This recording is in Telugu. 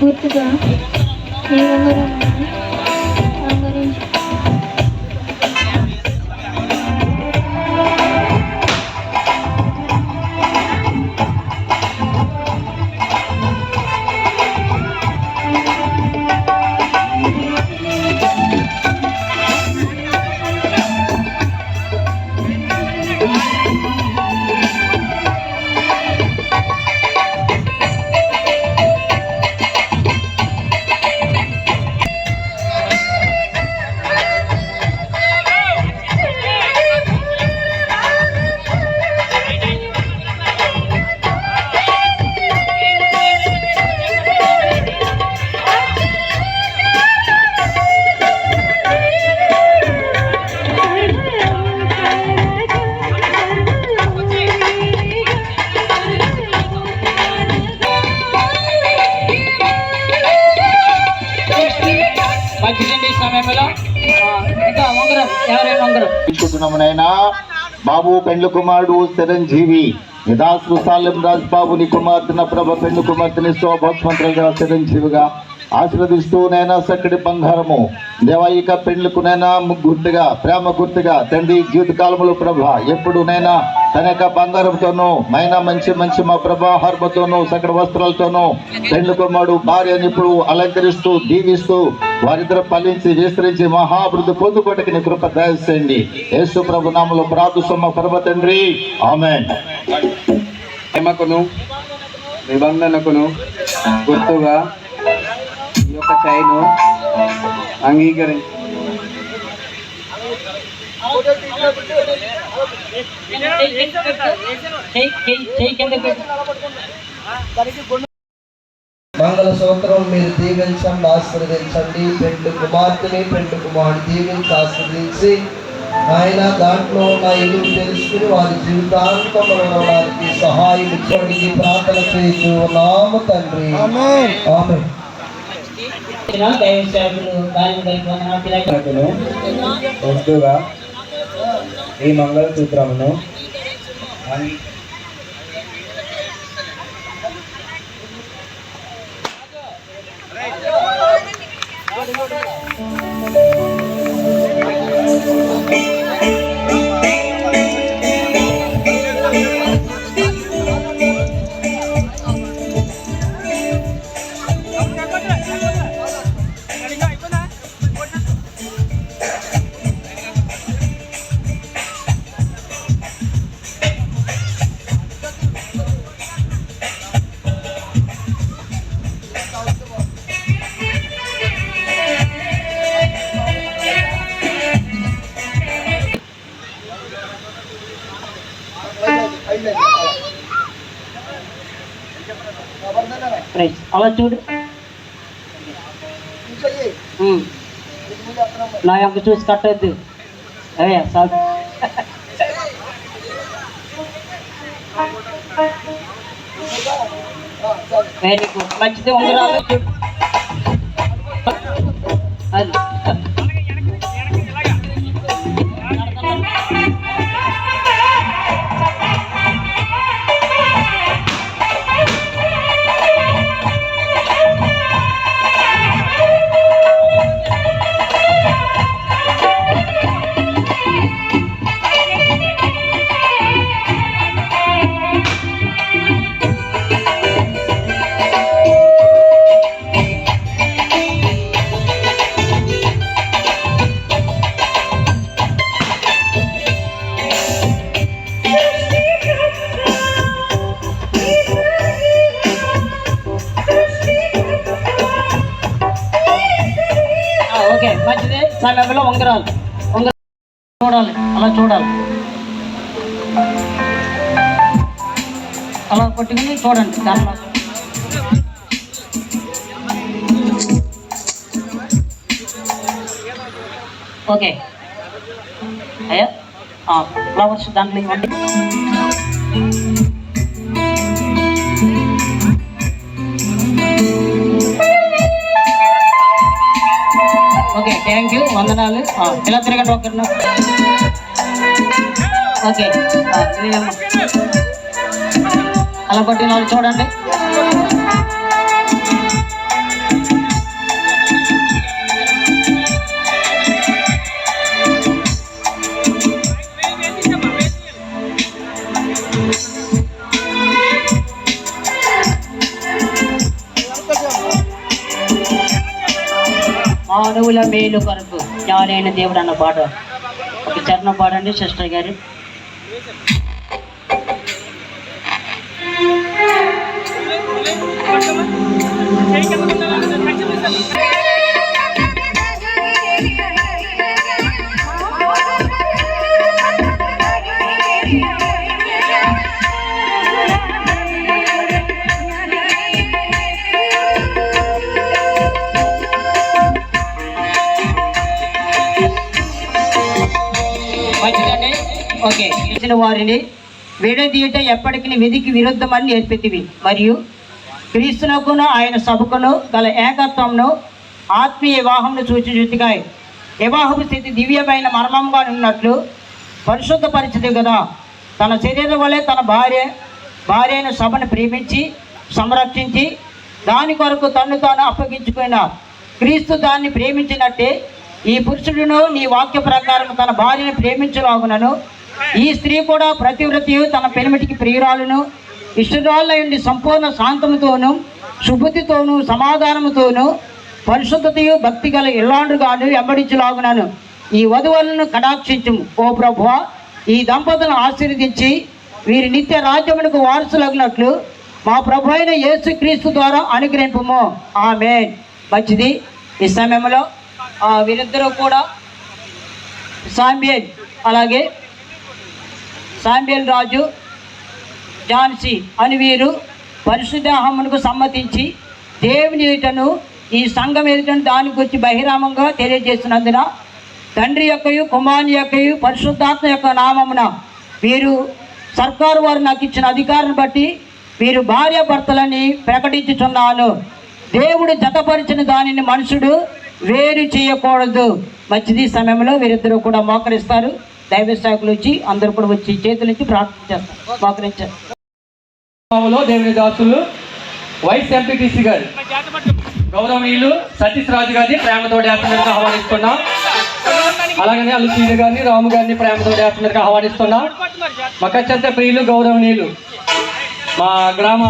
గుర్తుగా నీ తీసుకుంటున్నాము బాబు పెండ్లు కుమారుడు చిరంజీవి నిదాసు సాలెం రాజ్ బాబుని కుమార్తెన ప్రభ పెండ్లు కుమార్తెని శోభాస్మంత్రులుగా చిరంజీవిగా ఆశీర్వదిస్తూ నైనా సక్కడి బంగారము దేవాయిక పెండ్లకు నైనా గుర్తుగా ప్రేమ గుర్తుగా తండ్రి జీవిత కాలములో ప్రభ ఎప్పుడు నైనా తన యొక్క బంగారంతోనూ మైనా మంచి మంచి మా ప్రభా హర్మతోనూ సకల వస్త్రాలతోనూ పెండ్లు కుమారుడు భార్యని ఇప్పుడు అలంకరిస్తూ దీవిస్తూ వారిద్దరు ఫలించి విస్తరించి మహాభివృద్ధి పొందుకోటకి నీ కృప దయచేయండి. యేసు ప్రభు నామలో ప్రార్థుసమ్మ పరమ తండ్రి. ఆమె నిబంధనకును గుర్తుగా యొక్క చైను అంగీకరించి మంగళ సూత్రం మీరు దీవించండి ఆశీర్వదించండి. పెండ్లు కుమార్తెని పెండ్లు కుమారుడు దీవించి ఆశీర్వదించి ఆయన దాంట్లో ఉన్న ఇల్లు తెలుసుకుని వారి జీవితాంతంలో వారికి సహాయం ఇచ్చండి ప్రార్థన చేస్తూ ఉన్నాము తండ్రి ఆమె గుర్తుగా ఈ మంగళసూత్రమును అంగీ ప్రైజ్. అలా చూడు. నా యొక్క చూసి కట్టద్దు అదే సార్ వెరీ గుడ్ మంచిది ఉంగరాలు చూడు. ఉంగరాలు. ఉంగరాలు చూడాలి. అలా చూడాలి. అలా కొట్టుకుని చూడండి. దానిలో ఓకే. అయ్యా. ఫ్లవర్స్ దాంట్లో ఇవ్వండి. థ్యాంక్ యూ వందనాలు. ఆ, ఇలా తిరగండి ఒకరిని ఓకే. అలా కొట్టిన వాళ్ళు చూడండి. మానవుల మేలు కొరకు జ్ఞానైన దేవుడు అన్న పాట ఒక చరణం పాడండి సిస్టర్ గారు Thank you. ఓకే ఇచ్చిన వారిని. విడదీయట ఎప్పటికీ విధికి విరుద్ధమని నేర్పితివి. మరియు క్రీస్తునకును ఆయన సభకును గల ఏకత్వంను ఆత్మీయ వివాహంను సూచించుగా వివాహపు స్థితి దివ్యమైన మర్మంగా ఉన్నట్లు పరిశుద్ధపరిచింది కదా తన శరీరం వలె తన భార్య భార్య అయిన సభను ప్రేమించి సంరక్షించి దాని కొరకు తన్ను తాను అప్పగించుకున్న. క్రీస్తు దాన్ని ప్రేమించినట్టే ఈ పురుషుడును నీ వాక్య ప్రకారం తన భార్యను ప్రేమించలాగునను ఈ స్త్రీ కూడా ప్రతివృత్తి తన పెనిమిటికి ప్రియురాలను ఇష్టరాళ్ళ సంపూర్ణ శాంతముతోను శుభుతితోనూ సమాధానముతోను పరిశుద్ధతయు భక్తి గల ఇల్లాండ్రుగాను వెంబడించులాగునను. ఈ వధువులను కటాక్షించుము. ఓ ప్రభువ ఈ దంపతులను ఆశీర్వదించి వీరి నిత్య రాజ్యమునకు వారసులగినట్లు మా ప్రభు అయిన యేసుక్రీస్తు ద్వారా అనుగ్రహింపము. ఆమె మంచిది. ఈ సమయంలో ఆ, వీరిద్దరూ కూడా సాంబియల్ అలాగే సాంబియల్ రాజు ఝాన్సీ అని వీరు పరిశుద్ధాహమునకు సమ్మతించి దేవుని ఏటను ఈ సంఘం ఏటను దాని గురించి బహిరామంగా తెలియజేస్తున్నందున తండ్రి యొక్కయు కుమారుని యొక్కయు పరిశుద్ధాత్మ యొక్క నామమున వీరు సర్కారు వారు నాకు ఇచ్చిన అధికారాన్ని బట్టి వీరు భార్యాభర్తలని ప్రకటించుచున్నాను. దేవుడు జతపరిచిన దానిని మనుషుడు వేరు చేయకూడదు. మంచిది సమయంలో వీరిద్దరూ కూడా మోకరిస్తారు. దైవ సేవకులు వచ్చి అందరూ కూడా వచ్చి చేతులు ఇచ్చి ప్రార్థన చేస్తారు మోకరించారు దేవుని దాసులు వైస్ ఎంపీటీసీ గారు గౌరవనీయులు సతీష్ రాజు గారిని ప్రేమతో యాత్రగా ఆహ్వానిస్తున్నాం. అలాగనే అల్లుసీని గారిని రాము గారిని ప్రేమతో యాత్రగా ఆహ్వానిస్తున్నాం. మకచ్చంత ప్రియులు గౌరవనీయులు మా గ్రామ